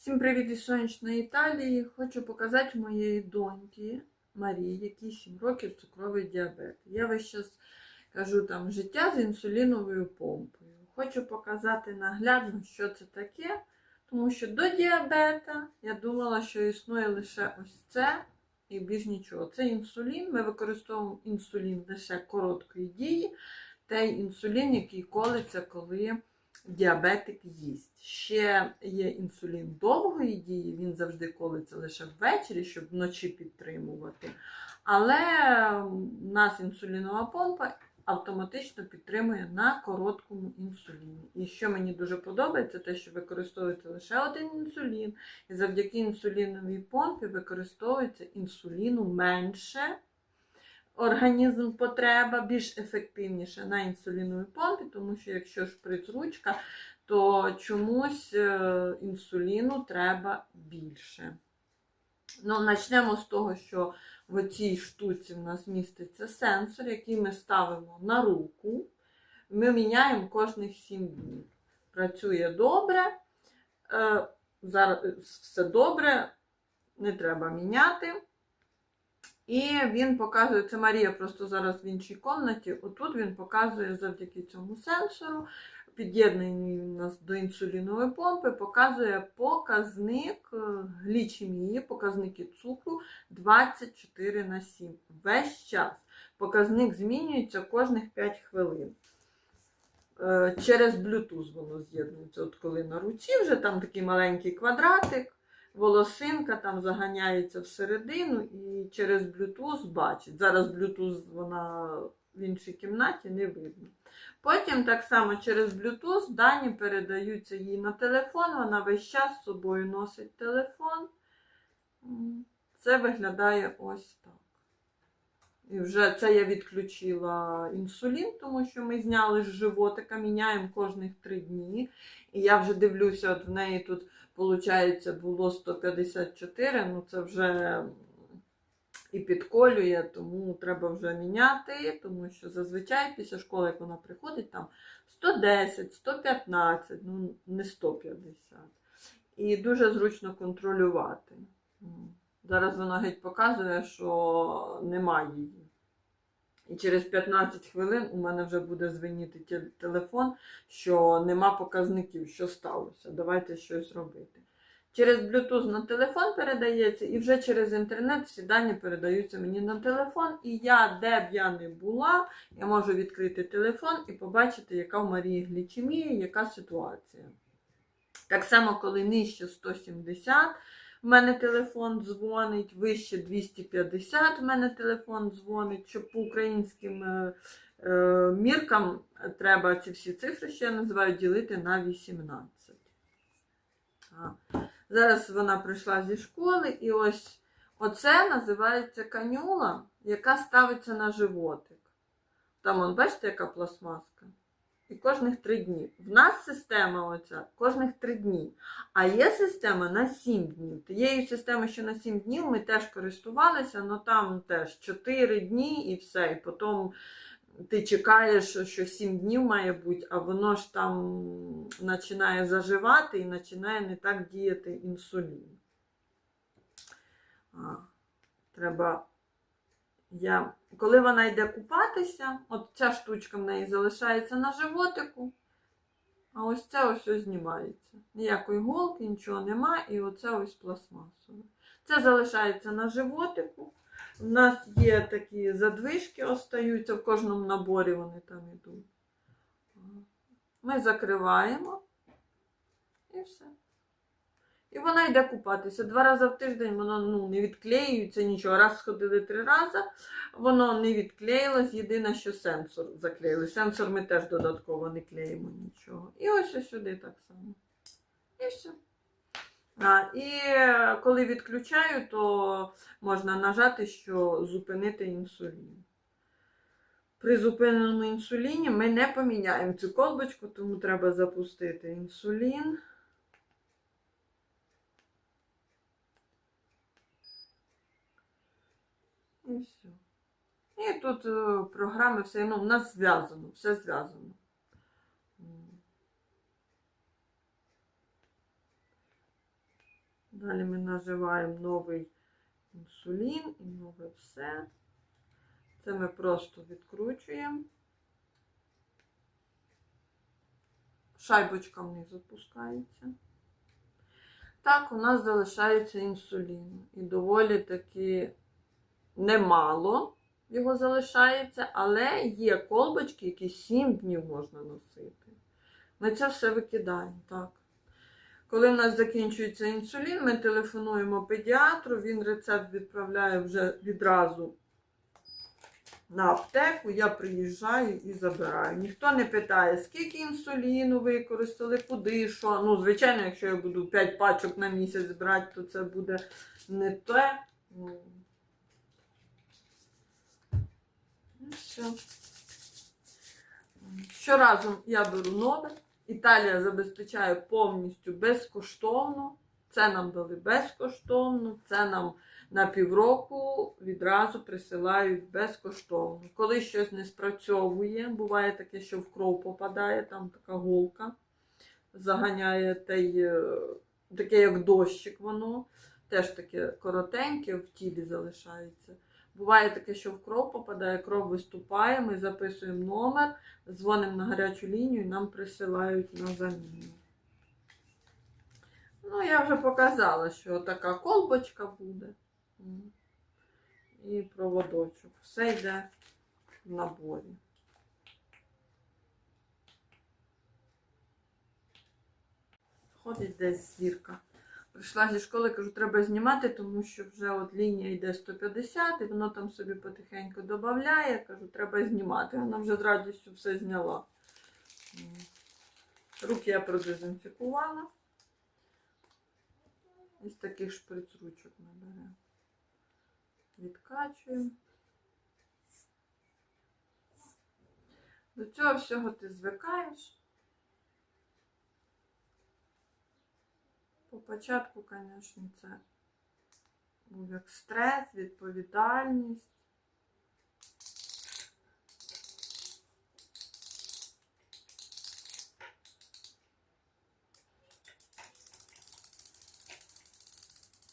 Всім привіт із сонячної Італії. Хочу показати моєї доньки Марії, якій 7 років цукровий діабет. Я весь час кажу там життя з інсуліновою помпою. Хочу показати наглядно, що це таке, тому що до діабета я думала, що існує лише ось це і більш нічого. Це інсулін. Ми використовуємо інсулін лише короткої дії, той інсулін, який колиться, коли діабетик їсть. Ще є інсулін довгої дії, він завжди колиться лише ввечері, щоб вночі підтримувати. Але в нас інсулінова помпа автоматично підтримує на короткому інсуліні. І що мені дуже подобається, те, що використовується лише один інсулін, і завдяки інсуліновій помпі використовується інсуліну менше. Організм потреба більш ефективніше на інсуліновій помпі, тому що якщо шприц ручка, то чомусь е, інсуліну треба більше. Ну, Почнемо з того, що в цій штуці в нас міститься сенсор, який ми ставимо на руку. Ми міняємо кожних 7 днів. Працює добре, е, зараз все добре, не треба міняти. І він показує, це Марія просто зараз в іншій кімнаті. Отут він показує завдяки цьому сенсору, під'єднаний у нас до інсулінової помпи, показує показник е, глічемії, показники цукру 24 на 7. Весь час. Показник змінюється кожних 5 хвилин. Е, Через Bluetooth воно з'єднується. От коли на руці вже там такий маленький квадратик волосинка там заганяється всередину і через Bluetooth бачить. Зараз Bluetooth вона в іншій кімнаті не видно. Потім так само через Bluetooth дані передаються їй на телефон, вона весь час з собою носить телефон. Це виглядає ось так. І вже це я відключила інсулін, тому що ми зняли з животика, міняємо кожних 3 дні. І я вже дивлюся, от в неї тут, виходить, було 154, ну це вже і підколює, тому треба вже міняти, тому що зазвичай після школи, як вона приходить, там 110, 115, ну не 150. І дуже зручно контролювати. Зараз вона геть показує, що немає її. І через 15 хвилин у мене вже буде дзвонити телефон, що нема показників, що сталося. Давайте щось робити. Через Bluetooth на телефон передається, і вже через інтернет всі дані передаються мені на телефон. І я, де б я не була, я можу відкрити телефон і побачити, яка в Марії глічемія, яка ситуація. Так само, коли нижче 170. В мене телефон дзвонить, вище 250 в мене телефон дзвонить, щоб по українським е, е, міркам треба ці всі цифри, що я називаю, ділити на 18. А. Зараз вона прийшла зі школи, і ось оце називається канюла, яка ставиться на животик. Там, вон, бачите, яка пластмаска? І кожних 3 дні. В нас система оця кожних 3 дні. А є система на 7 днів. Тією системою, що на 7 днів ми теж користувалися, але там теж 4 дні і все. І потім ти чекаєш, що 7 днів має бути, а воно ж там починає заживати і починає не так діяти інсулін. А, Треба. Я, Коли вона йде купатися, от ця штучка в неї залишається на животику, а ось це ось ось знімається. Ніякої голки, нічого нема, і оце ось пластмасове. Це залишається на животику. У нас є такі задвижки, остаються, в кожному наборі вони там йдуть. Ми закриваємо і все. І вона йде купатися. Два рази в тиждень воно ну, не відклеюється нічого. Раз сходили три рази, воно не відклеїлось. Єдине, що сенсор заклеїли. Сенсор ми теж додатково не клеїмо нічого. І ось сюди так само. І все. А, І коли відключаю, то можна нажати, що зупинити інсулін. При зупиненому інсуліні ми не поміняємо цю колбочку, тому треба запустити інсулін. І все. І тут е, програми все ну, у нас зв'язано, все зв'язано. Далі ми наживаємо новий інсулін і нове все. Це ми просто відкручуємо. Шайбочка вниз опускається. Так, у нас залишається інсулін. І доволі таки немало його залишається, але є колбочки, які 7 днів можна носити. Ми це все викидаємо, так. Коли в нас закінчується інсулін, ми телефонуємо педіатру, він рецепт відправляє вже відразу на аптеку, я приїжджаю і забираю. Ніхто не питає, скільки інсуліну використали, куди, що. Ну, звичайно, якщо я буду 5 пачок на місяць брати, то це буде не те. Ну, Ну, все. Щоразу я беру нове. Італія забезпечає повністю безкоштовно. Це нам дали безкоштовно, це нам на півроку відразу присилають безкоштовно. Коли щось не спрацьовує, буває таке, що в кров попадає, там така голка заганяє той, е, таке як дощик воно, теж таке коротеньке в тілі залишається. Буває таке, що в кров попадає, кров виступає, ми записуємо номер, дзвонимо на гарячу лінію і нам присилають на заміну. Ну, я вже показала, що така колбочка буде. І проводочок. Все йде в наборі. Ходить десь зірка. Прийшла зі школи, кажу, треба знімати, тому що вже от лінія йде 150, і воно там собі потихеньку додає. Кажу, треба знімати. Вона вже з радістю все зняла. Руки я продезінфікувала. Із таких шприц-ручок ми беремо. Відкачуємо. До цього всього ти звикаєш. По початку, звісно, це був як стрес, відповідальність.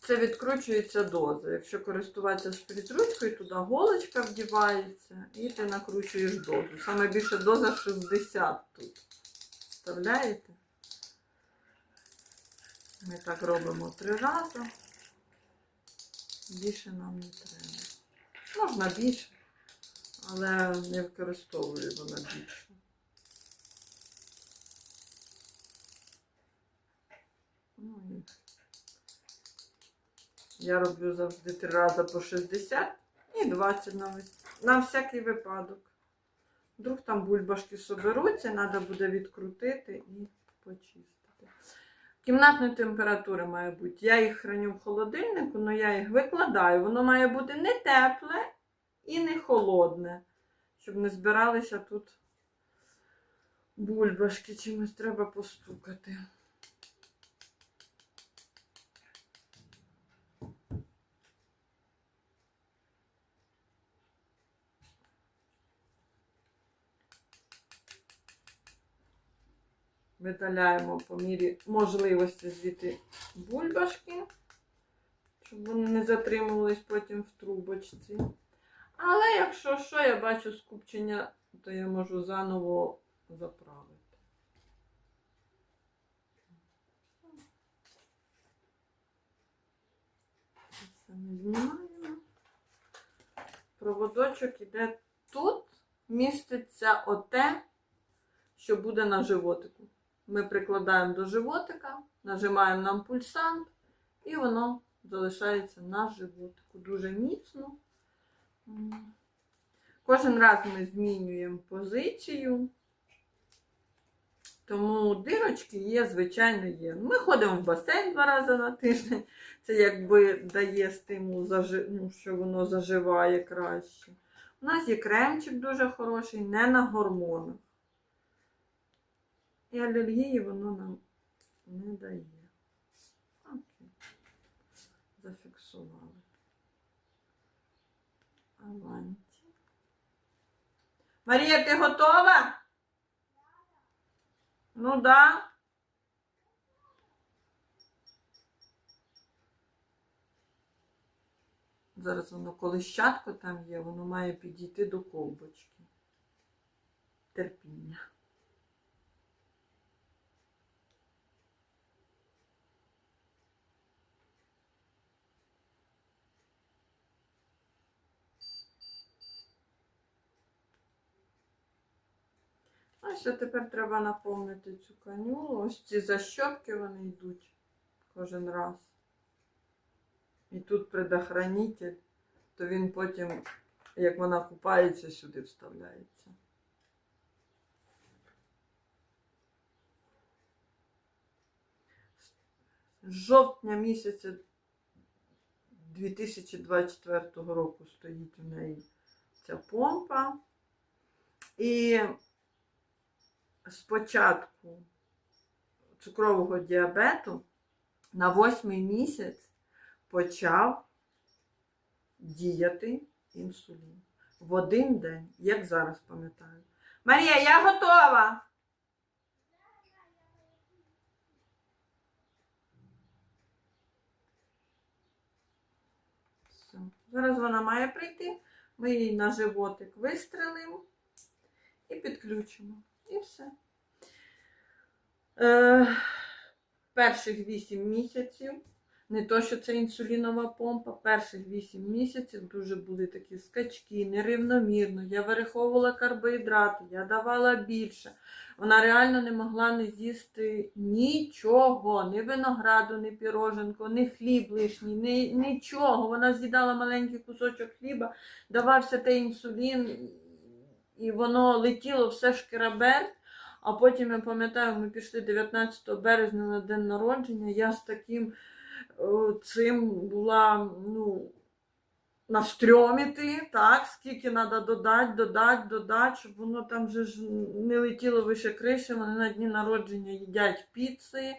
Це відкручується доза. Якщо користуватися шприц-ручкою, туди голочка вдівається і ти накручуєш дозу. Саме більше доза 60 тут. Вставляєте? Ми так робимо три рази. Більше нам не треба. Можна більше, але не використовую вона більше. Ну, я роблю завжди три рази по 60 і 20 на, на всякий випадок. Вдруг там бульбашки соберуться, треба буде відкрутити і почистити. Кімнатної температури має бути. Я їх храню в холодильнику, але я їх викладаю. Воно має бути не тепле і не холодне, щоб не збиралися тут бульбашки. Чимось треба постукати. Видаляємо по мірі можливості звідти бульбашки, щоб вони не затримувались потім в трубочці. Але якщо що, я бачу скупчення, то я можу заново заправити. Знімаємо. Проводочок іде тут, міститься оте, що буде на животику. Ми прикладаємо до животика, нажимаємо на пульсант, і воно залишається на животику. Дуже міцно. Кожен раз ми змінюємо позицію. Тому дирочки є, звичайно, є. Ми ходимо в басейн два рази на тиждень. Це якби дає стимул, ну, що воно заживає краще. У нас є кремчик дуже хороший, не на гормонах. І алергії воно нам не дає. Окей. Зафіксували. Аванті. Марія, ти готова? Ну да. Зараз воно колищатко там є, воно має підійти до колбочки. Терпіння. А ще тепер треба наповнити цю канюлу. Ось ці защотки вони йдуть кожен раз. І тут предохранитель, то він потім, як вона купається, сюди вставляється. З жовтня місяця 2024 року стоїть у неї ця помпа. І спочатку цукрового діабету на восьмий місяць почав діяти інсулін. В один день, як зараз пам'ятаю. Марія, я готова! Все. Зараз вона має прийти. Ми її на животик вистрелимо і підключимо. І все. Е, перших 8 місяців, не то, що це інсулінова помпа, перших 8 місяців дуже були такі скачки, нерівномірно. Я вираховувала карбоїдрати, я давала більше. Вона реально не могла не з'їсти нічого, ні винограду, ні піроженко, ні хліб лишній, ні, нічого. Вона з'їдала маленький кусочок хліба, давався той інсулін, і воно летіло все шкераберть. А потім я пам'ятаю, ми пішли 19 березня на день народження. Я з таким цим була ну, настрьоміти, так, скільки треба додати, додати, додати, щоб воно там вже ж не летіло вище криші. Вони на дні народження їдять піци,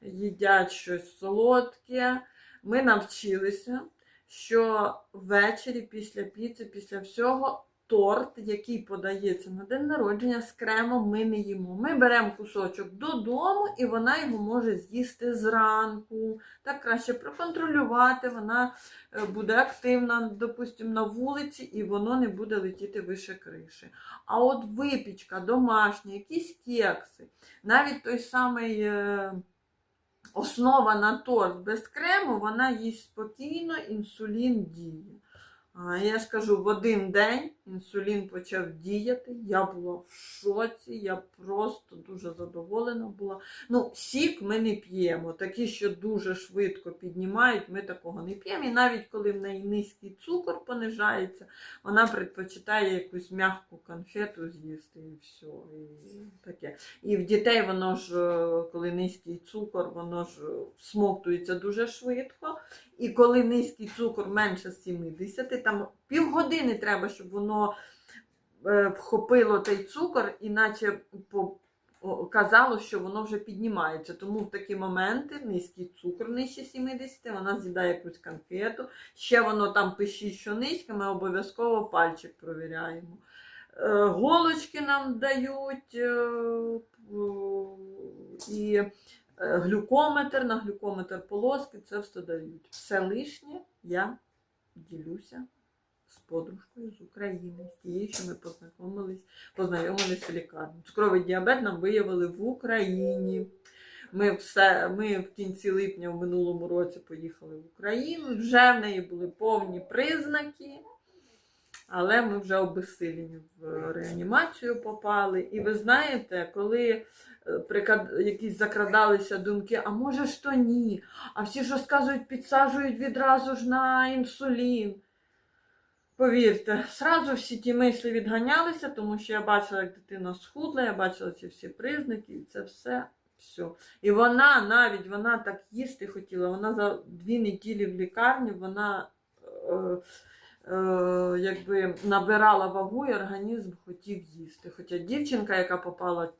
їдять щось солодке. Ми навчилися, що ввечері після піци, після всього торт, який подається на день народження з кремом, ми не їмо. Ми беремо кусочок додому, і вона його може з'їсти зранку. Так краще проконтролювати, вона е, буде активна, допустимо, на вулиці, і воно не буде летіти вище криші. А от випічка домашня, якісь кекси, навіть той самий. е, Основа на торт без крему, вона їсть спокійно, інсулін діє. Я ж кажу, в один день інсулін почав діяти. Я була в шоці, я просто дуже задоволена була. Ну, сік ми не п'ємо. Такі, що дуже швидко піднімають, ми такого не п'ємо. І навіть коли в неї низький цукор понижається, вона предпочитає якусь м'яку конфету з'їсти і все. І таке. І в дітей воно ж, е, коли низький цукор, воно ж всмоктується дуже швидко. І коли низький цукор менше 70, там півгодини треба, щоб воно е, вхопило той цукор, іначе по, о, казало, що воно вже піднімається. Тому в такі моменти низький цукор нижче 70, вона з'їдає якусь конфету. Ще воно там пишіть, що низьке, ми обов'язково пальчик провіряємо. Е, голочки нам дають. е, і глюкометр, на глюкометр полоски, це все дають. Все лишнє я ділюся з подружкою з України, з тією, що ми познайомились, познайомились в лікарні. Цукровий діабет нам виявили в Україні. Ми, все, ми в кінці липня в минулому році поїхали в Україну. Вже в неї були повні признаки. Але ми вже обезсилені в реанімацію попали. І ви знаєте, коли е, якісь закрадалися думки, а може ж то ні. А всі ж розказують, підсаджують відразу ж на інсулін. Повірте, сразу всі ті мислі відганялися, тому що я бачила, як дитина схудла, я бачила ці всі признаки, і це все. все. І вона навіть вона так їсти хотіла. Вона за дві неділі в лікарні вона е, е, якби набирала вагу і організм хотів їсти. Хоча дівчинка, яка попала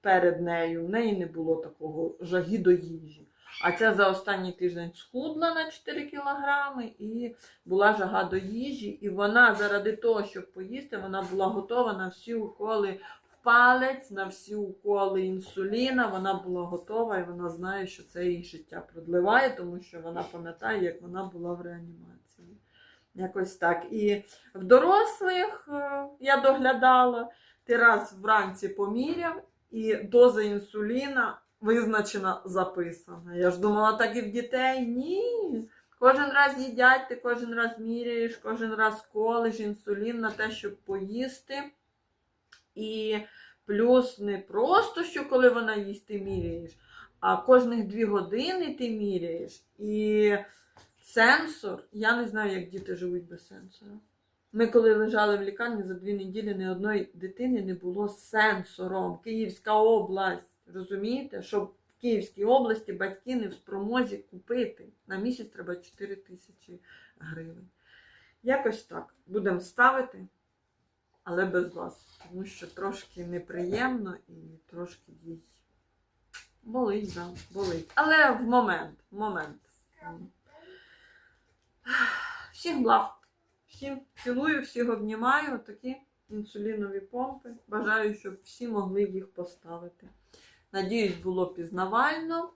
перед нею, в неї не було такого жаги до їжі. А ця за останній тиждень схудла на 4 кілограми і була жага до їжі. І вона заради того, щоб поїсти, вона була готова на всі уколи в палець, на всі уколи інсуліна. Вона була готова і вона знає, що це її життя продливає, тому що вона пам'ятає, як вона була в реанімації. Якось так. І в дорослих е, я доглядала, ти раз вранці поміряв, і доза інсуліна визначена, записана. Я ж думала, так і в дітей. Ні. Кожен раз їдять, ти кожен раз міряєш, кожен раз колиш інсулін на те, щоб поїсти. І плюс не просто, що коли вона їсть, ти міряєш, а кожних дві години ти міряєш. І сенсор, я не знаю, як діти живуть без сенсора. Ми, коли лежали в лікарні за дві неділі, ні одної дитини не було сенсором. Київська область. Розумієте, щоб в Київській області батьки не в спромозі купити. На місяць треба 4 тисячі гривень. Якось так. Будемо ставити, але без вас. Тому що трошки неприємно і трошки їй болить, да, болить. Але в момент, в момент. Всіх благ. Всім цілую, всіх обнімаю. Такі інсулінові помпи. Бажаю, щоб всі могли їх поставити. Надіюсь, було пізнавально.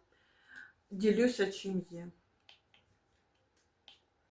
Ділюся чим є.